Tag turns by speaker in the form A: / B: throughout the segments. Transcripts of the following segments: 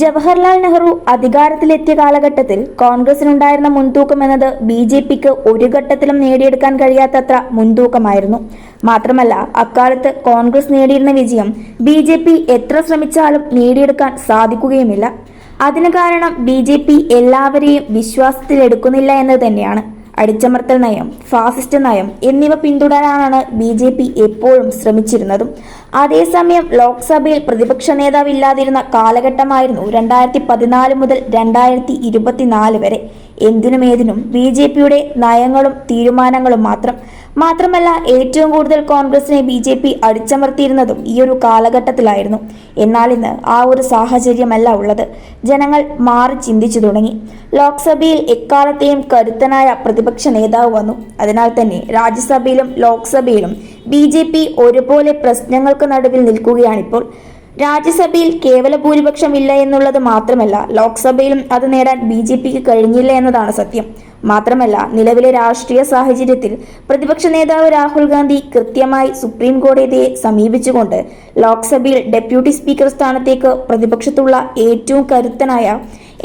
A: ജവഹർലാൽ നെഹ്റു അധികാരത്തിലെത്തിയ കാലഘട്ടത്തിൽ കോൺഗ്രസിനുണ്ടായിരുന്ന മുൻതൂക്കം എന്നത് ബി ജെ പിക്ക് ഒരു ഘട്ടത്തിലും നേടിയെടുക്കാൻ കഴിയാത്തത്ര മുൻതൂക്കമായിരുന്നു. മാത്രമല്ല അക്കാലത്ത് കോൺഗ്രസ് നേടിയിരുന്ന വിജയം ബി ജെ പി എത്ര ശ്രമിച്ചാലും നേടിയെടുക്കാൻ സാധിക്കുകയുമില്ല. അതിന് കാരണം ബി ജെ പി എല്ലാവരെയും വിശ്വാസത്തിലെടുക്കുന്നില്ല എന്ന് തന്നെയാണ്. അടിച്ചമർത്തൽ നയം ഫാസിസ്റ്റ് നയം എന്നിവ പിന്തുടരാനാണ് ബി ജെ പി എപ്പോഴും ശ്രമിച്ചിരുന്നതും. അതേസമയം ലോക്സഭയിൽ പ്രതിപക്ഷ നേതാവില്ലാതിരുന്ന കാലഘട്ടമായിരുന്നു രണ്ടായിരത്തി പതിനാല് മുതൽ രണ്ടായിരത്തി ഇരുപത്തിനാല് വരെ. എന്തിനും ഏതിനും ബി ജെ പിയുടെ നയങ്ങളും തീരുമാനങ്ങളും മാത്രം. മാത്രമല്ല ഏറ്റവും കൂടുതൽ കോൺഗ്രസിനെ ബി ജെ പി അടിച്ചമർത്തിയിരുന്നതും ഈ ഒരു കാലഘട്ടത്തിലായിരുന്നു. എന്നാൽ ഇന്ന് ആ ഒരു സാഹചര്യമല്ല ഉള്ളത്. ജനങ്ങൾ മാറി ചിന്തിച്ചു തുടങ്ങി. ലോക്സഭയിൽ എക്കാലത്തെയും കരുത്തനായ പ്രതിപക്ഷ നേതാവ് വന്നു. അതിനാൽ തന്നെ രാജ്യസഭയിലും ലോക്സഭയിലും ബി ജെ പി ഒരുപോലെ പ്രശ്നങ്ങൾക്ക് നടുവിൽ നിൽക്കുകയാണിപ്പോൾ. രാജ്യസഭയിൽ കേവല ഭൂരിപക്ഷം ഇല്ല എന്നുള്ളത് മാത്രമല്ല ലോക്സഭയിലും അത് നേടാൻ ബി ജെ പിക്ക് കഴിഞ്ഞില്ല എന്നതാണ് സത്യം. മാത്രമല്ല നിലവിലെ രാഷ്ട്രീയ സാഹചര്യത്തിൽ പ്രതിപക്ഷ നേതാവ് രാഹുൽ ഗാന്ധി കൃത്യമായി സുപ്രീം കോടതിയെ സമീപിച്ചുകൊണ്ട് ലോക്സഭയിൽ ഡെപ്യൂട്ടി സ്പീക്കർ സ്ഥാനത്തേക്ക് പ്രതിപക്ഷത്തുള്ള ഏറ്റവും കരുത്തനായ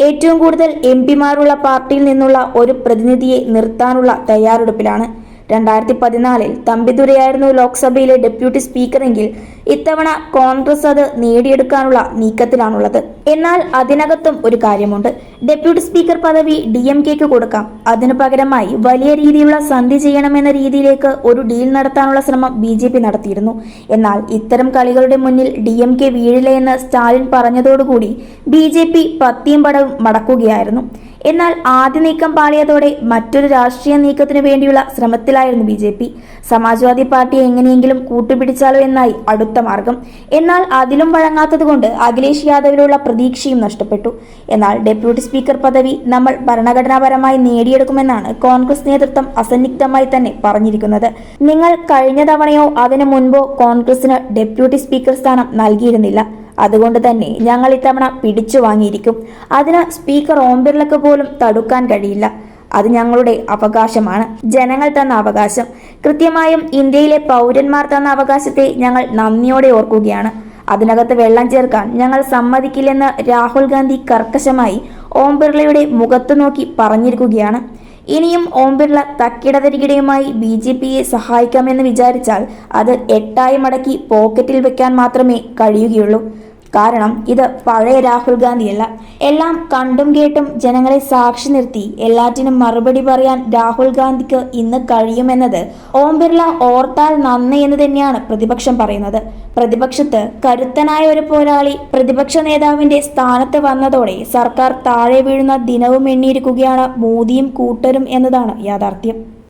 A: ഏറ്റവും കൂടുതൽ എം പിമാരുള്ള പാർട്ടിയിൽ നിന്നുള്ള ഒരു പ്രതിനിധിയെ നിർത്താനുള്ള തയ്യാറെടുപ്പിലാണ്. രണ്ടായിരത്തി പതിനാലിൽ തമ്പിദുരയായിരുന്നു ലോക്സഭയിലെ ഡെപ്യൂട്ടി സ്പീക്കറെങ്കിൽ ഇത്തവണ കോൺഗ്രസ് അത് നേടിയെടുക്കാനുള്ള നീക്കത്തിലാണുള്ളത്. എന്നാൽ അതിനകത്തും ഒരു കാര്യമുണ്ട്. ഡെപ്യൂട്ടി സ്പീക്കർ പദവി ഡി എം കെക്ക് കൊടുക്കാം. അതിനു പകരമായി വലിയ രീതിയിലുള്ള സന്ധി ചെയ്യണമെന്ന രീതിയിലേക്ക് ഒരു ഡീൽ നടത്താനുള്ള ശ്രമം ബി ജെ പി നടത്തിയിരുന്നു. എന്നാൽ ഇത്തരം കളികളുടെ മുന്നിൽ ഡി എം കെ വീഴില്ല എന്ന് സ്റ്റാലിൻ പറഞ്ഞതോടുകൂടി ബി ജെ പി പത്തിയും പടവും മടക്കുകയായിരുന്നു. എന്നാൽ ആദ്യ നീക്കം പാളിയതോടെ മറ്റൊരു രാഷ്ട്രീയ നീക്കത്തിനു വേണ്ടിയുള്ള ശ്രമത്തിലായിരുന്നു B J P. Samajwadi party എങ്ങനെയെങ്കിലും കൂട്ടുപിടിച്ചാലോ എന്നായി അടുത്ത മാർഗം. എന്നാൽ അതിലും വഴങ്ങാത്തതുകൊണ്ട് അഖിലേഷ് യാദവിലുള്ള പ്രതീക്ഷയും നഷ്ടപ്പെട്ടു. എന്നാൽ ഡെപ്യൂട്ടി സ്പീക്കർ പദവി നമ്മൾ ഭരണഘടനാപരമായി നേടിയെടുക്കുമെന്നാണ് കോൺഗ്രസ് നേതൃത്വം അസന്നിഗ്ധമായി തന്നെ പറഞ്ഞിരിക്കുന്നത്. നിങ്ങൾ കഴിഞ്ഞ തവണയോ അതിനു മുൻപോ കോൺഗ്രസിന് ഡെപ്യൂട്ടി സ്പീക്കർ സ്ഥാനം നൽകിയിരുന്നില്ല. അതുകൊണ്ട് തന്നെ ഞങ്ങൾ ഇത്തവണ പിടിച്ചു വാങ്ങിയിരിക്കും. അതിന് സ്പീക്കർ ഓം ബിർളക്ക് പോലും തടുക്കാൻ കഴിയില്ല. അത് ഞങ്ങളുടെ അവകാശമാണ്. ജനങ്ങൾ തന്ന അവകാശം. കൃത്യമായും ഇന്ത്യയിലെ പൗരന്മാർ തന്ന അവകാശത്തെ ഞങ്ങൾ നന്ദിയോടെ ഓർക്കുകയാണ്. അതിനകത്ത് വെള്ളം ചേർക്കാൻ ഞങ്ങൾ സമ്മതിക്കില്ലെന്ന് രാഹുൽ ഗാന്ധി കർക്കശമായി ഓം ബിർളയുടെ മുഖത്ത് നോക്കി പറഞ്ഞിരിക്കുകയാണ്. ഇനിയും ഓം ബിർള തക്കിടതരികിടയുമായി ബി ജെ പിയെ സഹായിക്കാമെന്ന് വിചാരിച്ചാൽ അത് എട്ടായി മടക്കി പോക്കറ്റിൽ വെക്കാൻ മാത്രമേ കഴിയുകയുള്ളൂ. കാരണം ഇത് പഴയ രാഹുൽ ഗാന്ധിയല്ല. എല്ലാം കണ്ടും കേട്ടും ജനങ്ങളെ സാക്ഷി നിർത്തി. എല്ലാറ്റിനും മറുപടി പറയാൻ രാഹുൽ ഗാന്ധിക്ക് ഇന്ന് കഴിയുമെന്നത് ഓം ബിർള ഓർത്താൽ നന്ദി എന്ന് തന്നെയാണ് പ്രതിപക്ഷം പറയുന്നത്. പ്രതിപക്ഷത്ത് കരുത്തനായ ഒരു പോരാളി പ്രതിപക്ഷ നേതാവിന്റെ സ്ഥാനത്ത് വന്നതോടെ സർക്കാർ താഴെ വീഴുന്ന ദിനവും എണ്ണിയിരിക്കുകയാണ് മോദിയും കൂട്ടരും എന്നതാണ് യാഥാർത്ഥ്യം.